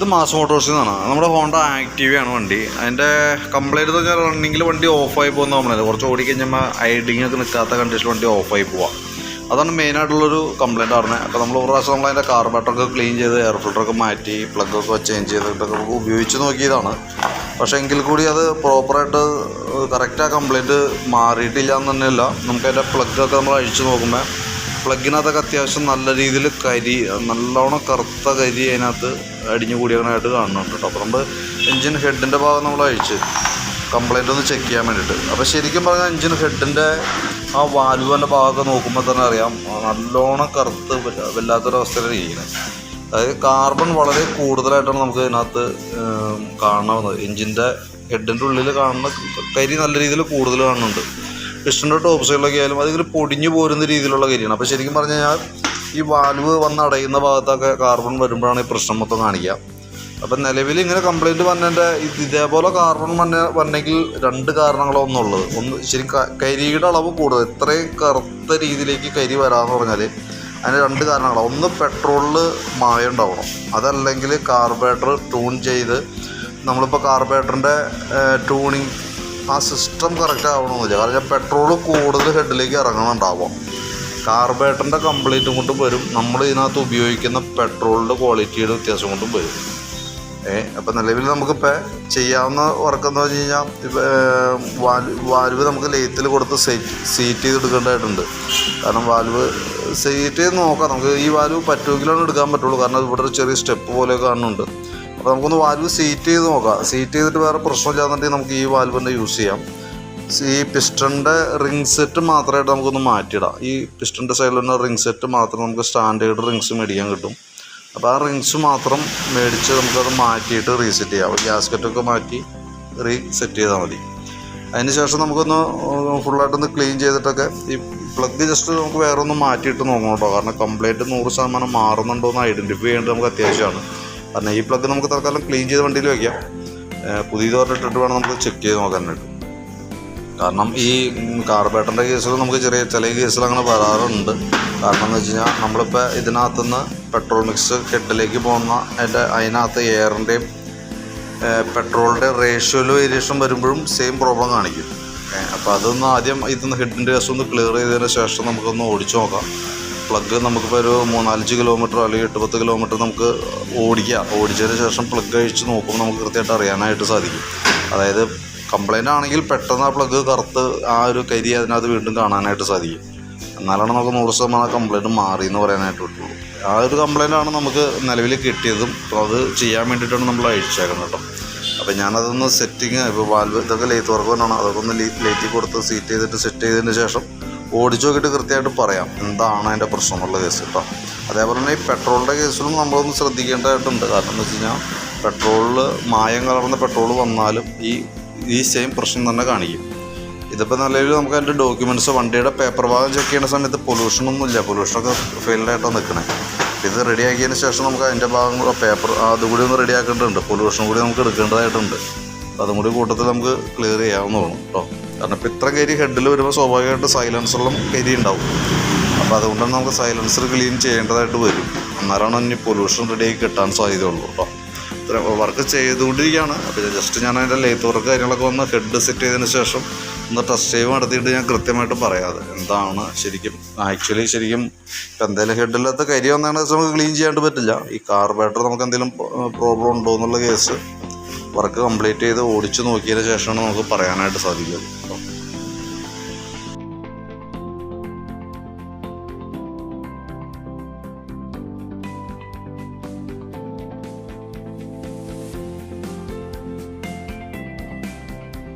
ഇത് മാസ് മോട്ടോഴ്സിൽ നിന്നാണ് നമ്മുടെ ഹോണ്ട ആക്റ്റീവ് ആണ് വണ്ടി. അതിന്റെ കംപ്ലൈന്റ് എന്ന് വെച്ചാൽ റണ്ണിങ്ങിൽ വണ്ടി ഓഫായി പോകുന്ന കംപ്ലൈന്റ് കുറച്ച് ഓടി കഴിഞ്ഞാൽ ഐഡിങ് ഒക്കെ നിൽക്കാത്ത കണ്ടീഷനിൽ വണ്ടി ഓഫായി പോവാം. അതാണ് മെയിനായിട്ടുള്ളൊരു കംപ്ലൈന്റ് പറഞ്ഞത് അപ്പോൾ നമ്മൾ ഒരു പ്രാവശ്യം നമ്മൾ അതിന്റെ കാർബേറ്ററൊക്കെ ക്ലീൻ ചെയ്ത് എയർ ഫിൽറ്ററൊക്കെ മാറ്റി പ്ലഗൊക്കെ ചേഞ്ച് ചെയ്തിട്ടൊക്കെ നമുക്ക് ഉപയോഗിച്ച് നോക്കിയതാണ്. പക്ഷേ എങ്കിൽ കൂടി അത് പ്രോപ്പറായിട്ട് കറക്റ്റ് ആ കംപ്ലൈന്റ് മാറിയിട്ടില്ല എന്ന് തന്നെയല്ല. നമുക്ക് അതിന്റെ പ്ലഗൊക്കെ നമ്മൾ അഴിച്ച് നോക്കുമ്പോൾ പ്ലഗിനകത്തൊക്കെ അത്യാവശ്യം നല്ല രീതിയിൽ കരി നല്ലോണം കറുത്ത കരി അതിനകത്ത് അടിഞ്ഞു കൂടിയതായിട്ട് കാണുന്നുണ്ട് കേട്ടോ. അപ്പോൾ നമ്മൾ എൻജിൻ ഹെഡിന്റെ ഭാഗം നമ്മൾ അഴിച്ച് കംപ്ലൈന്റ് ഒന്ന് ചെക്ക് ചെയ്യാൻ വേണ്ടിയിട്ട്. അപ്പോൾ ശരിക്കും പറഞ്ഞാൽ എൻജിൻ ഹെഡിന്റെ ആ വാൽവിന്റെ ഭാഗമൊക്കെ നോക്കുമ്പോൾ തന്നെ അറിയാം നല്ലോണം കറുത്ത് വല്ല- വല്ലാത്തൊരവസ്ഥയിലാണ് ഇരിക്കുന്നത് അതായത് കാർബൺ വളരെ കൂടുതലായിട്ടാണ് നമുക്ക് ഇതിനകത്ത് കാണാവുന്നത്. എൻജിന്റെ ഹെഡിന്റെ ഉള്ളിൽ കാണുന്ന കരി നല്ല രീതിയിൽ കൂടുതൽ കാണുന്നുണ്ട്. പിസ്റ്റന്റെ ടോപ്പ് സൈഡിലൊക്കെ ആയാലും അതിങ്ങനെ പൊടിഞ്ഞു പോരുന്ന രീതിയിലുള്ള കാര്യമാണ്. അപ്പോൾ ശരിക്കും പറഞ്ഞു കഴിഞ്ഞാൽ ഈ വാൽവ് വന്ന് അടയുന്ന ഭാഗത്തൊക്കെ കാർബൺ വരുമ്പോഴാണ് ഈ പ്രശ്നം മൊത്തം കാണിക്കുക. അപ്പം നിലവിൽ ഇങ്ങനെ കംപ്ലൈന്റ് വന്നതിന്റെ ഇത് ഇതേപോലെ കാർബൺ വന്ന വന്നെങ്കിൽ രണ്ട് കാരണങ്ങളോ ഒന്നുള്ളത്. ഒന്ന് ശരി കരിയുടെ അളവ് കൂടുതൽ. ഇത്രയും കറുത്ത രീതിയിലേക്ക് കരി വരാമെന്ന് പറഞ്ഞാൽ അതിന് രണ്ട് കാരണങ്ങളാണ്. ഒന്ന് പെട്രോളിൽ മായ ഉണ്ടാവണം. അതല്ലെങ്കിൽ കാർബറേറ്റർ ട്യൂൺ ചെയ്ത് നമ്മളിപ്പോൾ കാർബേറ്ററിന്റെ ട്യൂണിങ് ആ സിസ്റ്റം കറക്റ്റ് ആവണമെന്നില്ല കാരണം പെട്രോൾ കൂടുതൽ ഹെഡിലേക്ക് ഇറങ്ങണുണ്ടാവാം? കാർബേറ്ററിന്റെ കംപ്ലീറ്റും കൊണ്ടും വരും. നമ്മൾ ഇതിനകത്ത് ഉപയോഗിക്കുന്ന പെട്രോളിന്റെ ക്വാളിറ്റിയുടെ വ്യത്യാസം കൊണ്ടും വരും. ഏ അപ്പം നിലവിൽ നമുക്കിപ്പോൾ ചെയ്യാവുന്ന വർക്ക് എന്ന് വെച്ച് കഴിഞ്ഞാൽ വാൽവ് വാൽവ് നമുക്ക് ലേത്തിൽ കൊടുത്ത് സെറ്റ് സീറ്റ് ചെയ്ത് എടുക്കേണ്ടതായിട്ടുണ്ട് കാരണം വാൽവ് സീറ്റ് ചെയ്ത് നോക്കാം. നമുക്ക് ഈ വാൽവ് പറ്റുമെങ്കിലാണ് എടുക്കാൻ പറ്റുള്ളൂ. കാരണം ഇവിടെ ഒരു ചെറിയ സ്റ്റെപ്പ് പോലെ കാണുന്നുണ്ട്. അപ്പോൾ നമുക്കൊന്ന് വാൽവ് സീറ്റ് ചെയ്ത് നോക്കാം. സീറ്റ് ചെയ്തിട്ട് വേറെ പ്രശ്നമില്ലാന്നുണ്ടെങ്കിൽ നമുക്ക് ഈ വാൽവ് തന്നെ യൂസ് ചെയ്യാം. ഈ പിസ്റ്റണിന്റെ റിംഗ് സെറ്റ് മാത്രമായിട്ട് നമുക്കൊന്ന് മാറ്റിയിടാം. ഈ പിസ്റ്റണിന്റെ സൈഡിൽ തന്നെ റിംഗ് സെറ്റ് മാത്രം നമുക്ക് സ്റ്റാൻഡേർഡ് റിംഗ്സ് മേടിക്കാൻ കിട്ടും. അപ്പോൾ ആ റിംഗ്സ് മാത്രം മേടിച്ച് നമുക്കത് മാറ്റിയിട്ട് റീസെറ്റ് ചെയ്യാം. ഗ്യാസ്കറ്റൊക്കെ മാറ്റി റീസെറ്റ് ചെയ്താൽ മതി. അതിന് ശേഷം നമുക്കൊന്ന് ഫുള്ളായിട്ടൊന്ന് ക്ലീൻ ചെയ്തിട്ടൊക്കെ ഈ പ്ലഗ് ജസ്റ്റ് നമുക്ക് വേറെ ഒന്ന് മാറ്റിയിട്ട് നോക്കണം കേട്ടോ. കാരണം കംപ്ലൈന്റ് നൂറ് ശതമാനം മാറുന്നുണ്ടോ എന്ന് ഐഡന്റിഫൈ ചെയ്യേണ്ടത് നമുക്ക് അത്യാവശ്യമാണ്. കാരണം ഈ പ്ലഗ് നമുക്ക് തൽക്കാലം ക്ലീൻ ചെയ്ത് വണ്ടിയിൽ വയ്ക്കാം പുതിയത് പറഞ്ഞിട്ടിട്ട് വേണം നമുക്ക് ചെക്ക് ചെയ്ത് നോക്കാനായിട്ട് കാരണം ഈ കാർബേറ്ററിന്റെ കേസിൽ നമുക്ക് ചെറിയ ചില കേസിൽ അങ്ങനെ വരാറുണ്ട്. കാരണം എന്ന് വെച്ച് കഴിഞ്ഞാൽ നമ്മളിപ്പോൾ ഇതിനകത്തുനിന്ന് പെട്രോൾ മിക്സ് കെട്ടിലേക്ക് പോകുന്ന അതിന്റെ അതിനകത്ത് എയറിന്റെയും പെട്രോളിന്റെ റേഷ്യോയിൽ വേരിയേഷൻ വരുമ്പോഴും സെയിം പ്രോബ്ലം കാണിക്കും. അപ്പോൾ അതൊന്ന് ആദ്യം ഇതൊന്ന് ഹെഡിന്റെ കേസ് ഒന്ന് ക്ലിയർ ചെയ്തതിന് ശേഷം നമുക്കൊന്ന് ഓടിച്ചു നോക്കാം. പ്ലഗ് നമുക്കിപ്പോൾ ഒരു മൂന്നാലഞ്ച് കിലോമീറ്റർ അല്ലെങ്കിൽ എട്ട് പത്ത് കിലോമീറ്റർ നമുക്ക് ഓടിക്കാം. ഓടിച്ചതിന് ശേഷം പ്ലഗ് അഴിച്ച് നോക്കുമ്പോൾ നമുക്ക് കൃത്യമായിട്ട് അറിയാനായിട്ട് സാധിക്കും. അതായത് കംപ്ലൈന്റ് ആണെങ്കിൽ പെട്ടെന്ന് ആ പ്ലഗ് കറുത്ത് ആ ഒരു കരി അതിനകത്ത് വീണ്ടും കാണാനായിട്ട് സാധിക്കും. എന്നാലാണ് നമുക്ക് നൂറ് ശതമാനം കംപ്ലൈന്റ് മാറി എന്ന് പറയാനായിട്ട് പറ്റുള്ളൂ. ആ ഒരു കംപ്ലൈന്റ് ആണ് നമുക്ക് നിലവിൽ കിട്ടിയതും അപ്പോൾ അത് ചെയ്യാൻ വേണ്ടിയിട്ടാണ് നമ്മൾ അഴിച്ചേക്കുന്നത് കേട്ടോ. അപ്പോൾ ഞാനതൊന്ന് സെറ്റിങ് ഇപ്പോൾ വാൽവ് ഇതൊക്കെ ലേറ്റ് വർക്ക് തന്നെയാണ് അതൊക്കെ ഒന്ന് ലേറ്റിൽ കൊടുത്ത് സീറ്റ് ചെയ്തിട്ട് സെറ്റ് ചെയ്തതിന് ശേഷം ഓടിച്ചു നോക്കിയിട്ട് കൃത്യമായിട്ട് പറയാം എന്താണ് അതിന്റെ പ്രശ്നം എന്നുള്ള കേസ് കേട്ടോ. അതേപോലെ തന്നെ ഈ പെട്രോളിന്റെ കേസിലും നമ്മളൊന്ന് ശ്രദ്ധിക്കേണ്ടതായിട്ടുണ്ട്. കാരണം എന്ന് വെച്ച് കഴിഞ്ഞാൽ പെട്രോളിൽ മായം കലർന്ന പെട്രോൾ വന്നാലും ഈ ഈ സെയിം പ്രശ്നം തന്നെ കാണിക്കും. ഇതിപ്പോൾ നിലവിൽ നമുക്ക് അതിന്റെ ഡോക്യുമെന്റ്സ് വണ്ടിയുടെ പേപ്പർ ഭാഗം ചെക്ക് ചെയ്യുന്ന സമയത്ത് പൊല്യൂഷനൊന്നും ഇല്ല. പൊല്യൂഷനൊക്കെ ഫെയിൽഡായിട്ടാണ് നിൽക്കണേ. ഇത് റെഡിയാക്കിയതിന് ശേഷം നമുക്ക് അതിന്റെ ഭാഗം പേപ്പർ അതുകൂടി ഒന്ന് റെഡിയാക്കേണ്ടതുണ്ട് പൊല്യൂഷൻ കൂടി നമുക്ക് എടുക്കേണ്ടതായിട്ടുണ്ട്. അതും കൂടി കൂട്ടത്തിൽ നമുക്ക് ക്ലിയർ ചെയ്യാവുന്നതാണ് കേട്ടോ. കാരണം ഇപ്പോൾ ഇത്ര കരി ഹെഡിൽ വരുമ്പോൾ സ്വാഭാവികമായിട്ട് സൈലൻസറിലും കരി ഉണ്ടാവും. അപ്പോൾ അതുകൊണ്ടാണ് നമുക്ക് സൈലൻസർ ക്ലീൻ ചെയ്യേണ്ടതായിട്ട് വരും. എന്നാലാണ് ഇനി പൊല്യൂഷൻ റെഡിയായി കിട്ടാൻ സാധ്യതയുള്ളൂ കേട്ടോ. വർക്ക് ചെയ്തുകൊണ്ടിരിക്കുകയാണ്. അപ്പോൾ ജസ്റ്റ് ഞാൻ അതിന്റെ ലേത്ത് വർക്ക് കാര്യങ്ങളൊക്കെ വന്ന് ഹെഡ് സെറ്റ് ചെയ്തതിന് ശേഷം ഒന്ന് ടെസ്റ്റ് ചെയ്ത് നടത്തിയിട്ട് ഞാൻ കൃത്യമായിട്ട് പറയാതെ എന്താണ് ശരിക്കും ആക്ച്വലി ശരിക്കും ഇപ്പം എന്തെങ്കിലും ഹെഡിലത്തെ കരി വന്നാണ് നമുക്ക് ക്ലീൻ ചെയ്യാണ്ട് പറ്റില്ല. ഈ കാർബേറ്റർ നമുക്ക് എന്തെങ്കിലും പ്രോബ്ലം ഉണ്ടോ എന്നുള്ള കേസ് വർക്ക് കംപ്ലീറ്റ് ചെയ്ത് ഓടിച്ച് നോക്കിയതിന് ശേഷമാണ് നമുക്ക് പറയാനായിട്ട് സാധിക്കുക.